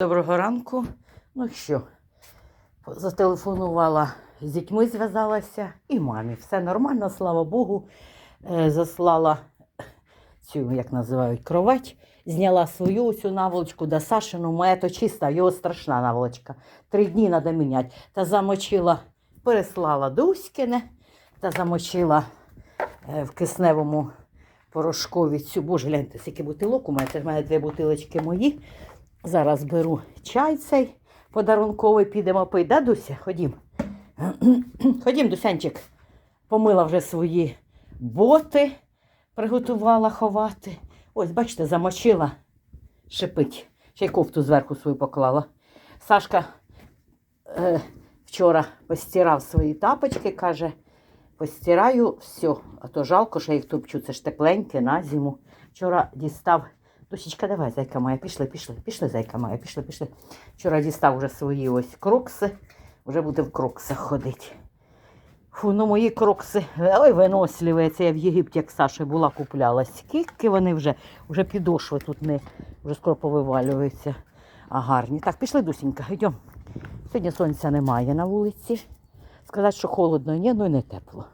Доброго ранку. Ну що, зателефонувала з дітьми, зв'язалася і мамі. Все нормально, слава Богу. Е, заслала цю, як називають, кровать. Зняла свою цю наволочку до Сашину. Моя то чиста, його страшна наволочка. Три дні треба міняти. Та замочила, переслала Дуськине та замочила е, в кисневому порошкові цю. Боже, гляньте, скільки бутилок у мене. Це в мене дві бутилочки мої. Зараз беру чай цей подарунковий, підемо пити. Да, Дуся? Ходім. Ходім, Дусянчик. Помила вже свої боти, приготувала ховати. Ось, бачите, замочила, шипить. Ще й кофту зверху свою поклала. Сашка е, вчора постирав свої тапочки, каже, постираю все, а то жалко, що їх топчу. Це ж тепленьке на зиму. Вчора дістав. Дусічка, давай, зайка моя, пішли, пішли, пішли, зайка моя, пішли, пішли. Вчора дістав вже свої ось крокси, вже буде в кроксах ходити. Фу, ну мої крокси, ой, виносливі, це я в Єгипті, як Саша була, купляла. Скільки вони вже, вже підошви тут не, вже скоро повивалюються. А гарні. Так, пішли, Дусінька, йдемо. Сьогодні сонця немає на вулиці. Сказати, що холодно, ні, ну і не тепло.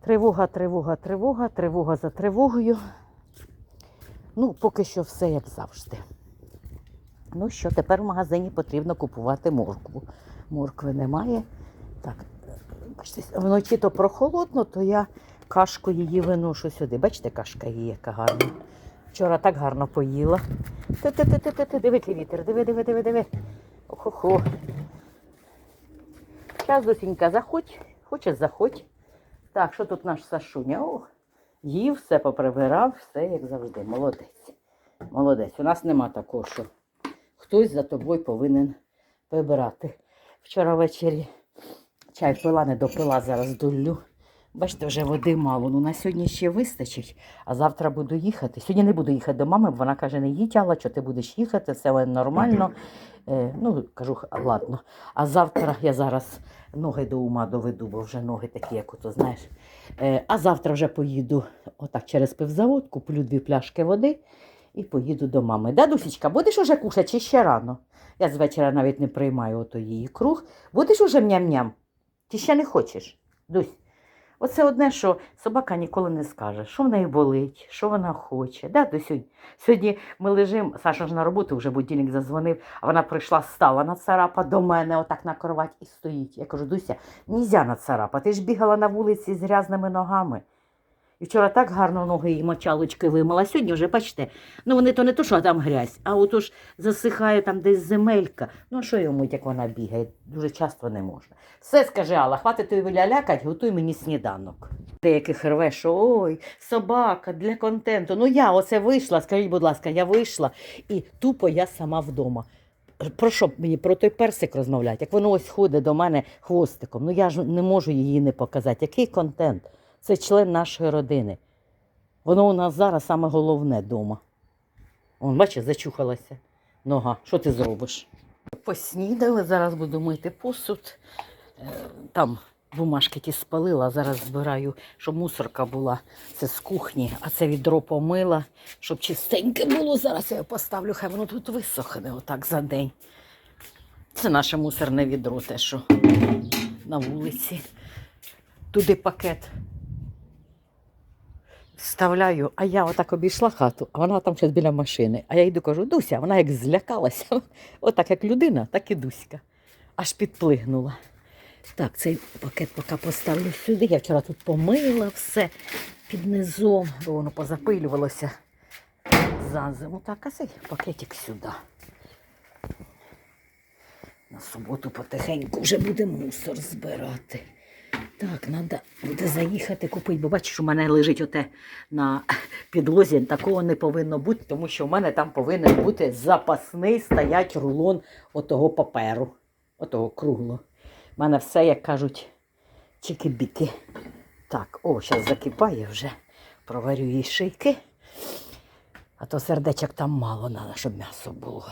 Тривога, тривога, тривога, тривога за тривогою. Ну, поки що все як завжди. Ну що, тепер в магазині потрібно купувати моркву. Моркви немає. Так, бачите, вночі то прохолодно, то я кашку її виношу сюди. Бачите, кашка її яка гарна. Вчора так гарно поїла. Ти-ти-ти-ти-ти, диви, який вітер, диви, диви, диви, диви. Охо-хо. Зараз, Дусінька, заходь. Хочеш, заходь. Так, що тут наш Сашуня? О, їв, все поприбирав, все як завжди. Молодець. Молодець. У нас нема такого, що хтось за тобою повинен прибирати. Вчора ввечері чай пила, не допила, зараз долю. Бачите, вже води мало. Ну на сьогодні ще вистачить, а завтра буду їхати. Сьогодні не буду їхати до мами, бо вона каже, не їдь, Алла, що ти будеш їхати, все нормально. Е, ну, кажу, ладно. А завтра я зараз ноги до ума доведу, бо вже ноги такі, як ото, знаєш. Е, а завтра вже поїду отак через пивзавод, куплю дві пляшки води і поїду до мами. Да, Дусічка, будеш уже кушати чи ще рано? Я з вечора навіть не приймаю ото її круг. Будеш уже ням-ням? Ти ще не хочеш? Дусь. Оце одне, що собака ніколи не скаже, що в неї болить, що вона хоче. Да, до сьогодні. Сьогодні ми лежимо, Саша ж на роботу вже будильник зазвонив, а вона прийшла, стала на царапа до мене, отак на кровать і стоїть. Я кажу, Дуся, нізя на царапа, ти ж бігала на вулиці з грязними ногами. І вчора так гарно ноги і мочалочки вимила. Сьогодні вже, бачите, ну вони то не то, що там грязь, а от уж засихає там десь земелька. Ну, що йому, як вона бігає? Дуже часто не можна. Все скаже Алла, хватить тобі лялякать, готуй мені сніданок. Деяких рве, що ой, собака для контенту. Ну я оце вийшла, скажіть, будь ласка, я вийшла і тупо я сама вдома. Про що мені про той персик розмовляти? Як воно ось ходить до мене хвостиком. Ну я ж не можу її не показати. Який контент? Це член нашої родини. Воно у нас зараз саме головне вдома. Он, бачиш, зачухалася нога. Що ти зробиш? Поснідали, зараз буду мити посуд. Е, Там бумажки ті спалила, зараз збираю, щоб мусорка була. Це з кухні, а це відро помила, щоб чистеньке було. Зараз я його поставлю, хай воно тут висохне отак за день. Це наше мусорне відро, те, що на вулиці. Туди пакет вставляю, а я отак обійшла хату, а вона там щось біля машини. А я йду кажу, Дуся, вона як злякалася. Отак як людина, так і Дуська. Аж підплигнула. Так, цей пакет поки поставлю сюди. Я вчора тут помила все під низом, бо воно позапилювалося за зиму. Так, а цей пакетик сюди. На суботу потихеньку вже буде мусор збирати. Так, треба буде заїхати купити, бо бачиш, у мене лежить оте на підлозі. Такого не повинно бути, тому що в мене там повинен бути запасний стоять рулон отого паперу, отого круглого. У мене все, як кажуть, чики-біки. Так, о, зараз закипає вже. Проварю їй шийки. А то сердечок там мало треба, щоб м'ясо було.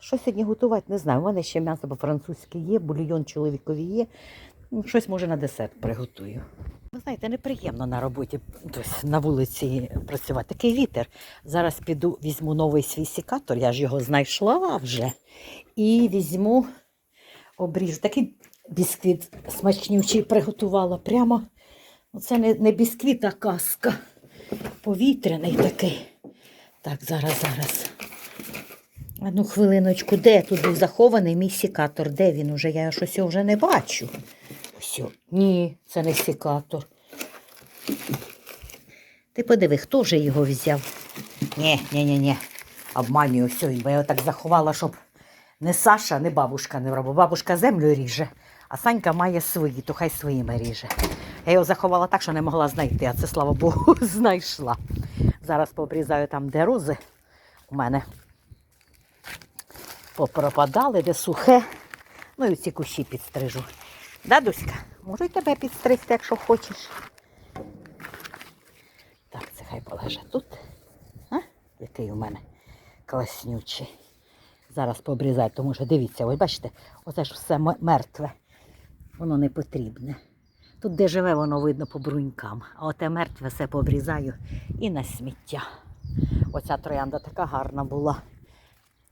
Що сьогодні готувати, не знаю. У мене ще м'ясо по-французьки є, бульйон чоловікові є. Ну, щось може на десерт приготую. Ви знаєте, неприємно на роботі, тобто на вулиці працювати. Такий вітер. Зараз піду, візьму новий свій сікатор, я ж його знайшла вже. І візьму обріж. Такий бісквіт смачнючий приготувала. Прямо. Це не, не бісквіт, а каска. Повітряний такий. Так, зараз, зараз. Одну хвилиночку, де тут був захований мій сікатор? Де він уже? Я щось його вже не бачу. Ось. Ні, це не сікатор. Ти подиви, хто же його взяв? Ні, ні, ні, ні. Обманюю все, бо я його так заховала, щоб не Саша, не бабушка не робила. Бабушка землю ріже, а Санька має свої, то хай своїми ріже. Я його заховала так, що не могла знайти, а це, слава Богу, знайшла. Зараз пообрізаю там, де рози у мене попропадали, де сухе. Ну і ці кущі підстрижу. Да, Дуська? Можу й тебе підстригти, якщо хочеш. Так, це хай полежить тут. А? Який у мене класнючий. Зараз пообрізаю, тому що дивіться, ось бачите, оце ж все мертве. Воно не потрібне. Тут, де живе, воно видно по брунькам. А оте мертве все пообрізаю і на сміття. Оця троянда така гарна була.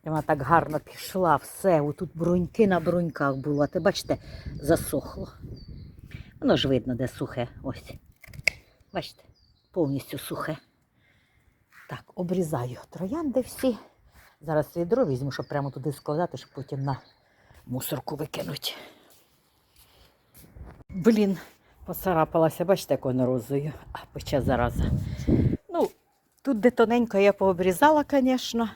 Вона так гарно пішла, все. Отут бруньки на бруньках було. А ти бачите, засохло. Воно ж видно, де сухе. Ось. Бачите, повністю сухе. Так, обрізаю троянди всі. Зараз відро візьму, щоб прямо туди складати, щоб потім на мусорку викинути. Блін, поцарапалася, бачите, як воно розою. А поча зараза. Тут де тоненько я пообрізала, звісно,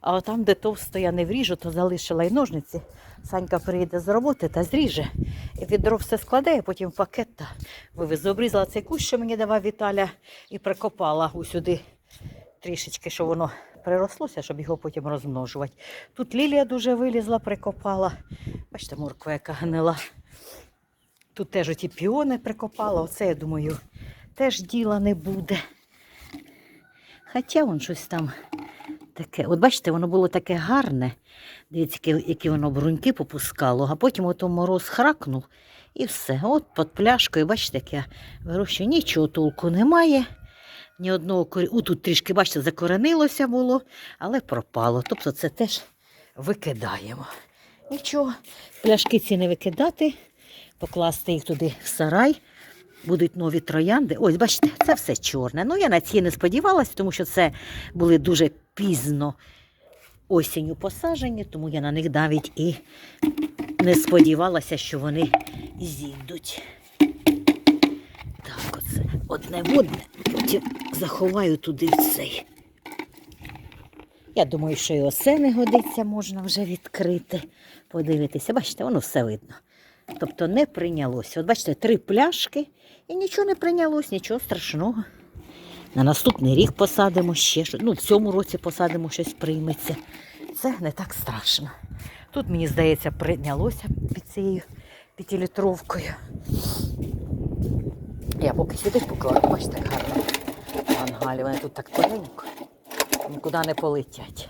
а там, де товсто я не вріжу, то залишила й ножниці. Санька приїде з роботи та зріже. І відро все складе, а потім пакет та вивезу. Обрізала цей кущ, що мені давав Віталя, і прикопала усюди трішечки, щоб воно прирослося, щоб його потім розмножувати. Тут лілія дуже вилізла, прикопала. Бачите, морква яка гнила. Тут теж оті піони прикопала. Оце, я думаю, теж діла не буде. Хоча вон щось там таке. От бачите, воно було таке гарне. Дивіться, які, воно бруньки попускало, а потім ото мороз хракнув і все. От під пляшкою, бачите, як я вирощую. Нічого толку немає. Ні одного корі... У, тут трішки, бачите, закоренилося було, але пропало. Тобто це теж викидаємо. Нічого, пляшки ці не викидати, покласти їх туди в сарай. Будуть нові троянди. Ось, бачите, це все чорне. Ну, я на ці не сподівалася, тому що це були дуже пізно осінню посаджені, тому я на них навіть і не сподівалася, що вони зійдуть. Так, оце одне в одне, потім заховаю туди цей. Я думаю, що і оце не годиться, можна вже відкрити, подивитися. Бачите, воно все видно. Тобто не прийнялося. От бачите, три пляшки і нічого не прийнялось, нічого страшного. На наступний рік посадимо ще щось. Ну, в цьому році посадимо щось прийметься. Це не так страшно. Тут, мені здається, прийнялося під цією п'ятилітровкою. Я поки сюди покладу, бачите, так гарно. Ангалі, вони тут так тоненько, нікуди не полетять.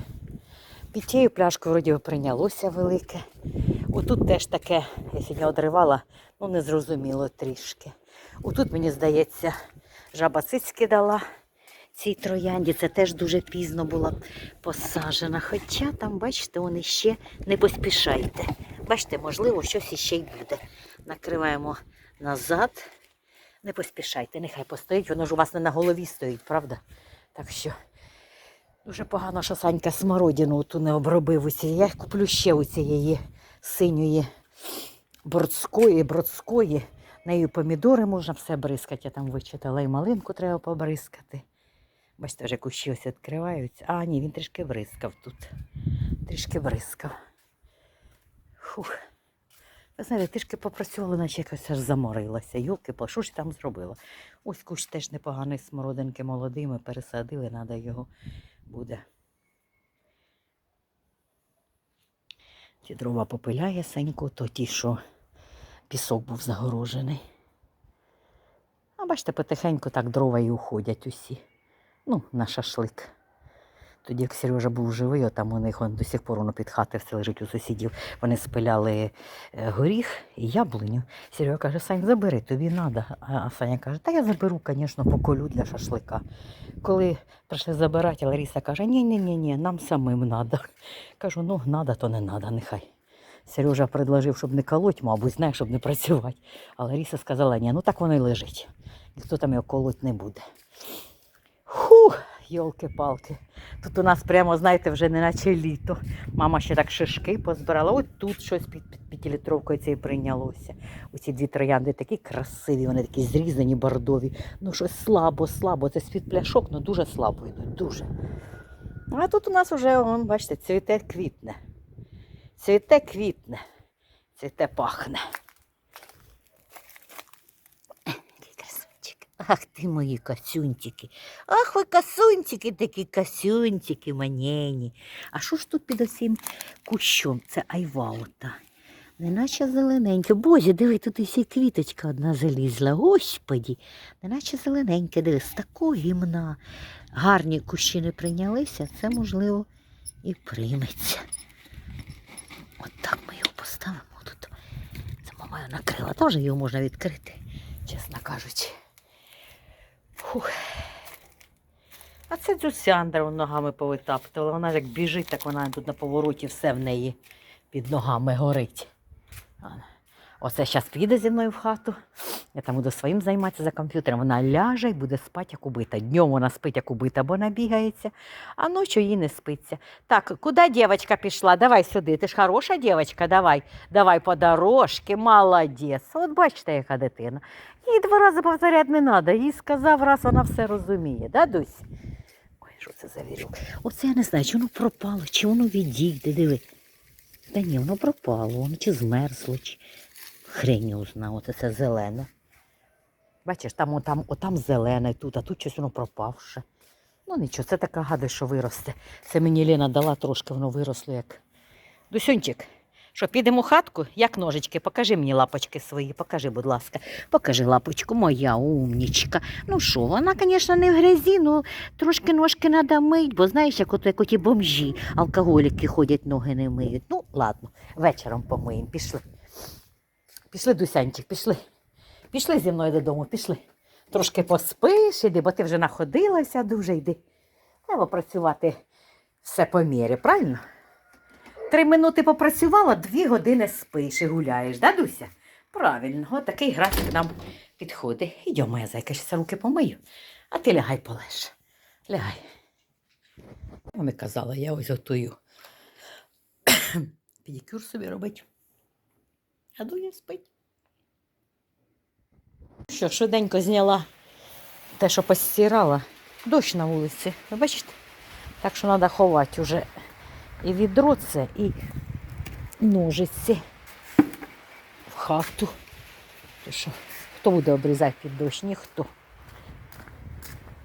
Під тією пляшкою вроді прийнялося велике. Отут теж таке, я сьогодні одривала, ну незрозуміло трішки. Отут, мені здається, жаба цицьки дала цій троянді. Це теж дуже пізно була посаджена. Хоча там, бачите, вони ще не поспішайте. Бачите, можливо, щось іще й буде. Накриваємо назад. Не поспішайте, нехай постоїть, воно ж у вас не на голові стоїть, правда? Так що дуже погано, що Санька смородину ту не обробив. Я куплю ще у цієї синьої бордської, бродської. Нею помідори можна все бризкати. Я там вичитала і малинку треба побризкати. Бачите, вже кущі ось відкриваються. А, ні, він трішки бризкав тут. Трішки бризкав. Фух. Ви знаєте, трішки попрацювала, наче якось аж заморилася. Йолки, по що ж там зробила? Ось кущ теж непоганий смородинки молодий, ми пересадили, треба його буде. Ті дрова попиляє сенько, то ті, що пісок був загорожений. А бачите, потихеньку так дрова і уходять усі. Ну, на шашлик. Тоді, як Сережа був живий, от там у них до сих пор воно під хати все лежить у сусідів. Вони спиляли е, горіх і яблуню. Серега каже, Сань, забери, тобі треба. А Саня каже, та я заберу, звісно, поколю для шашлика. Коли прийшли забирати, Лариса каже, ні, ні, ні, ні, нам самим треба. Кажу, ну, треба, то не треба, нехай. Сережа предложив, щоб не колоть, мабуть, знаєш, щоб не працювати. А Лариса сказала, ні, ну так воно й лежить. Ніхто там його колоть не буде. Хух, йолки-палки. Тут у нас прямо, знаєте, вже не наче літо. Мама ще так шишки позбирала. Ось тут щось під, п'ятилітровкою цією прийнялося. Оці дві троянди такі красиві, вони такі зрізані, бордові. Ну, щось слабо, слабо. Це з-під пляшок, ну дуже слабо йдуть, дуже. А тут у нас вже, вон, бачите, цвіте квітне. Цвіте квітне, цвіте пахне. Який красунчик. Ах ти мої касюнчики. Ах, ви касунчики такі касюнчики манені. А що ж тут під осім кущом? Це айваута. Неначе зелененьке. Боже, диви, тут і квіточка одна залізла. Господі, неначе зелененьке, диви, з такого гімна. Гарні кущі не прийнялися, це, можливо, і прийметься. От так ми його поставимо тут. Це мама накрила. Теж його можна відкрити, чесно кажучи. Фух. А це Дзюсяндра ногами повитаптувала. Вона як біжить, так вона тут на повороті все в неї під ногами горить. Оце зараз піде зі мною в хату. Я там буду своїм займатися за комп'ютером. Вона ляже і буде спати, як убита. Днем вона спить, як убита, бо набігається, а ночі їй не спиться. Так, куди дівчинка пішла? Давай сюди. Ти ж хороша дівчинка, давай, давай по дорожці, молодець. От бачите, яка дитина. Їй два рази повторяти не треба. Їй сказав, раз вона все розуміє, да, Дусь? Ой, що це за вірюк? Оце я не знаю, чи воно пропало, чи воно відійде, диви. Та ні, воно пропало, воно чи змерзло, чи хрень знає, оце це зелене. Бачиш, там, отам, отам зелене тут, а тут щось воно пропавше. Ну нічого, це така гадость, що виросте. Це мені Лена дала трошки, воно виросло як. Дусюнчик, що підемо у хатку, як ножички, покажи мені лапочки свої, покажи, будь ласка. Покажи лапочку, моя умнічка. Ну що, вона, звісно, не в грязі, ну трошки ножки треба мить, бо знаєш, як от як оті бомжі, алкоголіки ходять, ноги не миють. Ну, ладно, вечором помиємо, пішли. Пішли, Дусянчик, пішли. Пішли зі мною додому, пішли. Трошки поспиш, іди, бо ти вже находилася дуже йди. Треба працювати все по мірі, правильно? Три минути попрацювала, дві години спиш і гуляєш, да, Дуся? Правильно, от такий графік нам підходить. Ідемо, моя зайка, ще руки помию, а ти лягай полеж. Лягай. Я казала, я ось готую. Педикюр собі робить. Дуня спить. Що, швиденько зняла те, що постирала. Дощ на вулиці. Ви бачите? Так що треба ховати вже і відро це, і ножиці в хату. Що, хто буде обрізати під дощ? Ніхто.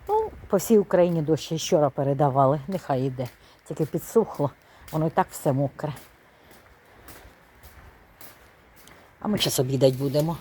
Ну, по всій Україні дощ ще вчора передавали. Нехай йде. Тільки підсухло, воно і так все мокре. А ми зараз обідати будемо.